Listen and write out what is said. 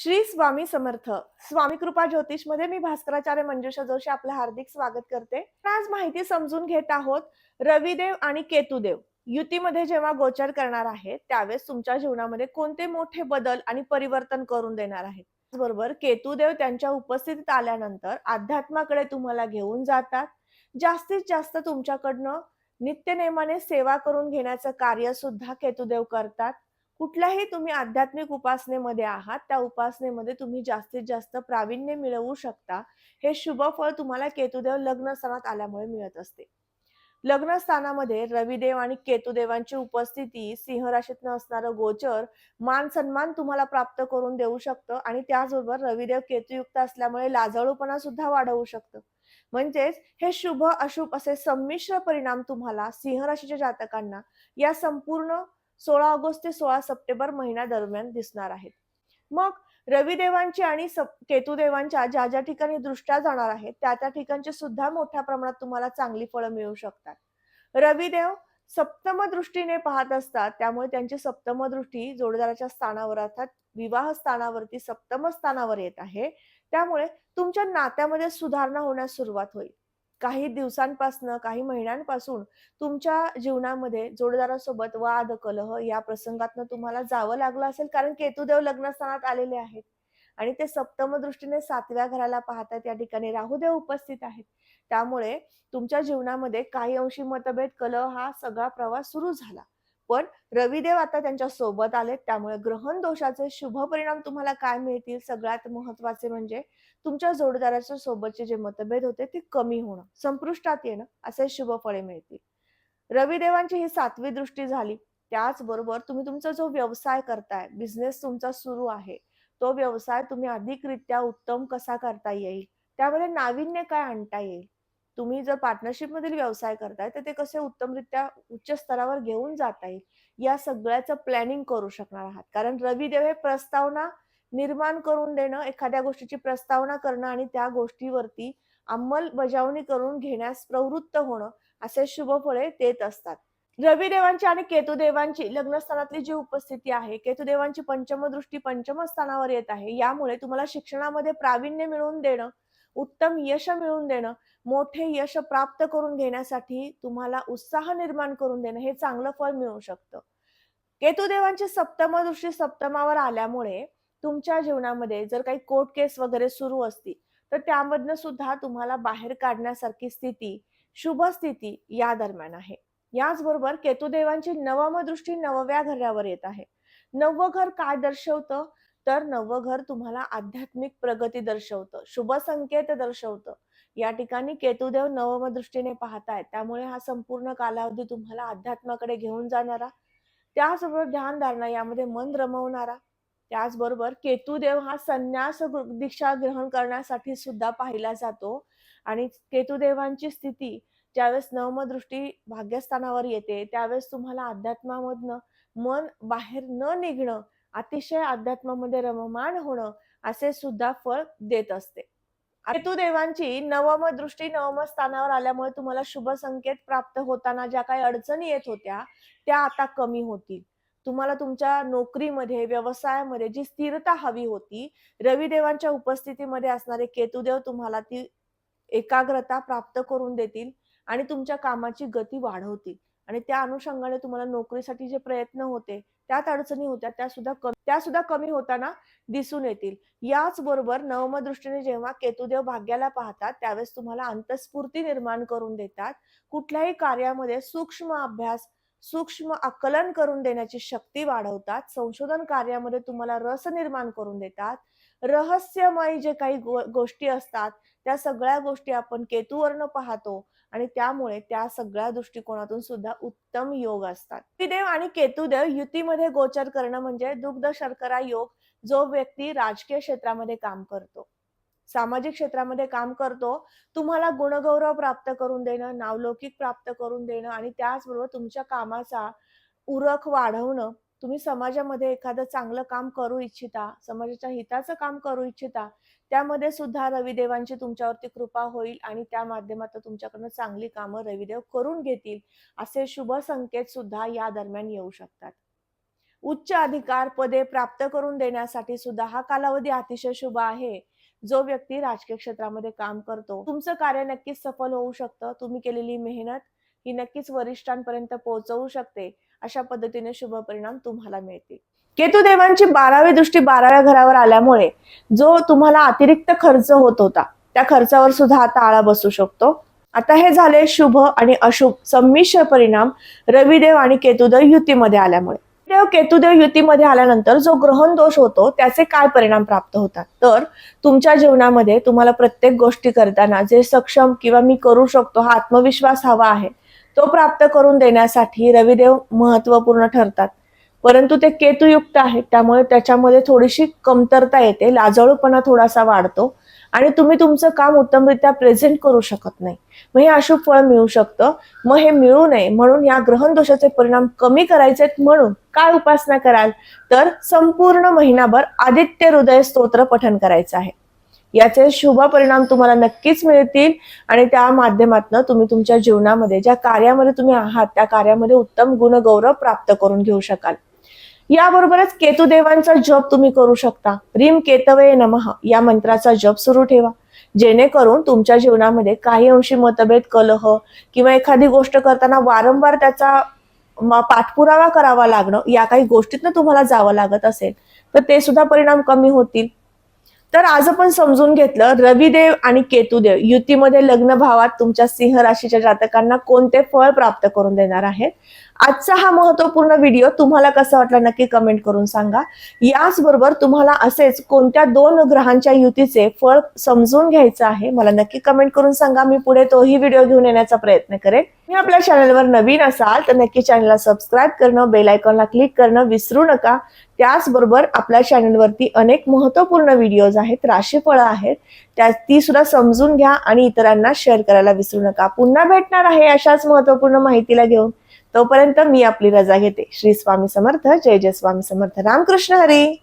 श्री स्वामी समर्थ. स्वामी कृपा ज्योतिषमध्ये मी भास्कराचार्य मंजुषा जोशी आपलं हार्दिक स्वागत करते. आज माहिती समजून घेत आहोत रविदेव आणि केतुदेव. युतीमध्ये जेव्हा गोचर करणार आहेत त्यावेळेस तुमच्या जीवनामध्ये कोणते मोठे बदल आणि परिवर्तन करून देणार आहेत? बरोबर केतुदेव त्यांच्या उपस्थितीत आल्यानंतर अध्यात्माकडे तुम्हाला घेऊन जातात. जास्तीत जास्त तुमच्याकडनं नित्यनेमाने सेवा करून घेण्याचं कार्य सुद्धा केतुदेव करतात. कुठल्याही तुम्ही आध्यात्मिक उपासनेमध्ये आहात त्या उपासनेमध्ये तुम्ही जास्तीत जास्त प्रावीण्य मिळवू शकता. हे शुभ फळ तुम्हाला केतुदेव लग्नस्थानात आल्यामुळे मिळत असते. लग्नस्थानामध्ये रविदेव आणि केतुदेवांची उपस्थिती सिंह राशीतनं असणारं गोचर मान सन्मान तुम्हाला प्राप्त करून देऊ शकतं आणि त्याचबरोबर रविदेव केतुयुक्त असल्यामुळे लाजाळूपणा सुद्धा वाढवू शकतं. म्हणजेच हे शुभ अशुभ असे संमिश्र परिणाम तुम्हाला सिंह राशीच्या जातकांना या संपूर्ण सोळा ऑगस्ट ते सोळा सप्टेंबर महिन्या दरम्यान दिसणार आहेत. मग रविदेवांची आणि सप- केतुदेवांच्या ज्या ज्या ठिकाणी दृष्ट्या जाणार आहेत त्या त्या ठिकाणचे सुद्धा मोठ्या प्रमाणात तुम्हाला चांगली फळं मिळू शकतात. रविदेव सप्तम दृष्टीने पाहत असतात त्यामुळे त्यांची सप्तम दृष्टी जोडदाराच्या स्थानावर अर्थात विवाह स्थानावरती सप्तम स्थानावर येत आहे. त्यामुळे तुमच्या नात्यामध्ये सुधारणा होण्यास सुरुवात होईल. काही दिवसांपासून काही महिन्यांपासून तुमच्या जीवनामध्ये जोडदारासोबत वाद कलह या प्रसंगातनं तुम्हाला जावं लागलं असेल कारण केतुदेव लग्नस्थानात आलेले आहेत. आणि ते सप्तम दृष्टीने सातव्या घराला पाहतात या ठिकाणी. राहुदेव उपस्थित आहेत. त्यामुळे तुमच्या जीवनामध्ये काही अंशी मतभेद कलह हा सगळा प्रवास सुरू झाला. पण रविदेव आता त्यांच्यासोबत आलेत. त्यामुळे ग्रहण दोषाचे शुभ परिणाम तुम्हाला काय मिळतील? सगळ्यात महत्त्वाचे म्हणजे तुमच्या जोडदाराच्या सोबतचे जे मतभेद होते ते कमी होणं संपुष्टात येणं असे शुभ फळे मिळतील. रविदेवांची ही सातवी दृष्टी झाली. त्याचबरोबर तुम्ही तुमचा जो व्यवसाय करताय बिझनेस तुमचा सुरू आहे तो व्यवसाय तुम्ही अधिकरित्या उत्तम कसा करता येईल? त्यामध्ये नाविन्य काय आणता येईल? तुम्ही जर पार्टनरशिप मधील व्यवसाय करताय तर ते कसे उत्तमरित्या उच्च स्तरावर घेऊन जाता येईल? या सगळ्याचं प्लॅनिंग करू शकणार आहात. कारण रविदेव हे प्रस्तावना निर्माण करून देणं एखाद्या गोष्टीची प्रस्तावना करणं आणि त्या गोष्टीवरती अंमलबजावणी करून घेण्यास प्रवृत्त होणं असे शुभ फळे देत असतात. रविदेवांची आणि केतुदेवांची लग्नस्थानातली जी उपस्थिती आहे केतुदेवांची पंचमदृष्टी पंचम स्थानावर येत आहे यामुळे तुम्हाला शिक्षणामध्ये प्रावीण्य मिळवून देणं उत्तम यश मिळवून देणं मोठे यश प्राप्त करून घेण्यासाठी तुम्हाला उत्साह निर्माण करून देणं हे चांगलं फळ मिळू शकतं. केतुदेवांची सप्तम दृष्टी सप्तमावर आल्यामुळे तुमच्या जीवनामध्ये जर काही कोर्ट केस वगैरे सुरू असतील तर त्यामधनं सुद्धा तुम्हाला बाहेर काढण्यासारखी स्थिती शुभ स्थिती या दरम्यान आहे. याचबरोबर केतुदेवांची नवम दृष्टी नवव्या घरावर येत आहे. नववं घर काय दर्शवतं? तर नवं घर तुम्हाला आध्यात्मिक प्रगती दर्शवतं. शुभ संकेत दर्शवतं. या ठिकाणी केतुदेव नवम दृष्टीने पाहतायत. त्यामुळे हा संपूर्ण कालावधी तुम्हाला अध्यात्माकडे घेऊन जाणारा. त्याचबरोबर ध्यानधारणा यामध्ये मन रमवणारा. त्याचबरोबर केतुदेव हा संन्यास दीक्षा ग्रहण करण्यासाठी सुद्धा पाहिला जातो. आणि केतुदेवांची स्थिती ज्यावेळेस नवमदृष्टी भाग्यस्थानावर येते त्यावेळेस तुम्हाला अध्यात्मामधनं मन बाहेर न निघणं अतिशय अध्यात्मामध्ये रममाण होणं असे सुद्धा फळ देत असते. केतुदेवांची नवम दृष्टी नवम स्थानावर आल्यामुळे तुम्हाला शुभ संकेत प्राप्त होताना ज्या काही अडचणी येत होत्या त्या आता कमी होतील. तुम्हाला तुमच्या नोकरीमध्ये व्यवसायामध्ये जी स्थिरता हवी होती रविदेवांच्या उपस्थितीमध्ये असणारे केतुदेव तुम्हाला ती एकाग्रता प्राप्त करून देतील आणि तुमच्या कामाची गती वाढवतील. आणि त्या अनुषंगाने तुम्हाला नोकरीसाठी जे प्रयत्न होते त्यात अडचणी होत्या त्या सुद्धा त्या सुद्धा कमी होताना दिसून येतील. याच बरोबर नवम दृष्टीने जेव्हा केतुदेव भाग्याला पाहतात त्यावेळेस तुम्हाला अंतस्फूर्ती निर्माण करून देतात. कुठल्याही कार्यामध्ये सूक्ष्म अभ्यास सूक्ष्म आकलन करून देण्याची शक्ती वाढवतात. संशोधन कार्यामध्ये तुम्हाला रस निर्माण करून देतात. रहस्यमय जे काही गो- गोष्टी असतात त्या सगळ्या गोष्टी आपण केतूवरनं पाहतो आणि त्यामुळे त्या सगळ्या दृष्टिकोनातून सुद्धा उत्तम योग असतात. देव आणि केतुदेव युतीमध्ये गोचर करणं म्हणजे दुग्ध शर्करा योग जो व्यक्ती राजकीय क्षेत्रामध्ये काम करतो. सामाजिक क्षेत्रामध्ये काम करतो तुम्हाला गुणगौरव प्राप्त करून देणं नावलौकिक प्राप्त करून देणं आणि त्याचबरोबर तुमच्या कामाचा उरख वाढवणं तुम्ही समाजामध्ये एखादं चांगलं काम करू इच्छिता समाजाच्या हिताचं काम करू इच्छिता त्यामध्ये सुद्धा रविदेवांची तुमच्यावरती कृपा होईल आणि त्या माध्यमातून तुमच्याकडनं चांगली कामं रविदेव करून घेतील असे शुभ संकेत सुद्धा या दरम्यान येऊ शकतात. उच्च अधिकार पदे प्राप्त करून देण्यासाठी सुद्धा हा कालावधी अतिशय शुभ आहे. जो व्यक्ती राजकीय क्षेत्रामध्ये काम करतो तुमचं कार्य नक्कीच सफल होऊ शकतं. तुम्ही केलेली मेहनत ही नक्कीच वरिष्ठांपर्यंत पोहोचवू शकते. अशा पद्धतीने शुभ परिणाम तुम्हाला मिळतील. केतू देवांची बारावी दृष्टी बाराव्या घरावर आल्यामुळे जो तुम्हाला अतिरिक्त खर्च होत होता त्या खर्चावर सुद्धा आता आळा बसू शकतो. आता हे झाले शुभ आणि अशुभ संमिश्र परिणाम रविदेव आणि केतुदेव युतीमध्ये आल्यामुळे. देव केतुदेव युतीमध्ये आल्यानंतर जो ग्रहण दोष होतो त्याचे काय परिणाम प्राप्त होतात? तर तुमच्या जीवनामध्ये तुम्हाला प्रत्येक गोष्टी करताना जे सक्षम किंवा मी करू शकतो हा आत्मविश्वास हवा आहे. तो प्राप्त करून देण्यासाठी रविदेव महत्त्वपूर्ण ठरतात. परंतु ते केतुयुक्त आहेत त्यामुळे त्याच्यामध्ये थोडीशी कमतरता येते लाजळूपणा थोडासा वाढतो आणि तुम्ही तुमचं काम उत्तमरित्या प्रेझेंट करू शकत नाही. मग हे अशुभ फळ मिळू शकतं. मग हे मिळू नये म्हणून या ग्रहण दोषाचे परिणाम कमी करायचे म्हणून काय उपासना कराल? तर संपूर्ण महिनाभर आदित्य हृदय स्तोत्र पठन करायचं आहे. याचे शुभ परिणाम तुम्हाला नक्कीच मिळतील. आणि त्या माध्यमातून तुम्ही तुमच्या जीवनामध्ये ज्या कार्यामध्ये तुम्ही आहात त्या कार्यामध्ये उत्तम गुणगौरव प्राप्त करून घेऊ शकाल. याबरोबरच केतुदेवांचा जप तुम्ही करू शकता. रीम केतवे नमः. या मंत्राचा जप सुरू ठेवा. जेणेकरून तुमच्या जीवनामध्ये काही अंशी मतभेद कलह किंवा एखादी गोष्ट करताना वारंवार त्याचा पाठपुरावा करावा लागणं या काही गोष्टीतनं तुम्हाला जावं लागत असेल तर ते सुद्धा परिणाम कमी होतील. तर आज आपण समजून घेतलं रविदेव आणि केतुदेव युतीमध्ये लग्न भावात तुमच्या सिंह राशीच्या जातकांना कोणते फळ प्राप्त करून देणार आहेत? आजचा हा महत्त्वपूर्ण व्हिडिओ तुम्हाला कसा वाटला नक्की कमेंट करून सांगा. याचबरोबर तुम्हाला असेच कोणत्या दोन ग्रहांच्या युतीचे फळ समजून घ्यायचं आहे मला नक्की कमेंट करून सांगा. मी पुढे तोही व्हिडिओ घेऊन येण्याचा प्रयत्न करेन. मी आपल्या चॅनलवर नवीन असाल तर नक्की चॅनलला सबस्क्राईब करणं बेल आयकॉनला क्लिक करणं विसरू नका. त्याचबरोबर आपल्या चॅनलवरती अनेक महत्त्वपूर्ण व्हिडिओज आहेत राशीफळं आहेत त्या ती सुद्धा समजून घ्या आणि इतरांना शेअर करायला विसरू नका. पुन्हा भेटणार आहे अशाच महत्त्वपूर्ण माहितीला घेऊन. तोपर्यंत मी आपली रजा घेते. श्री स्वामी समर्थ. जय जय स्वामी समर्थ. रामकृष्ण हरी!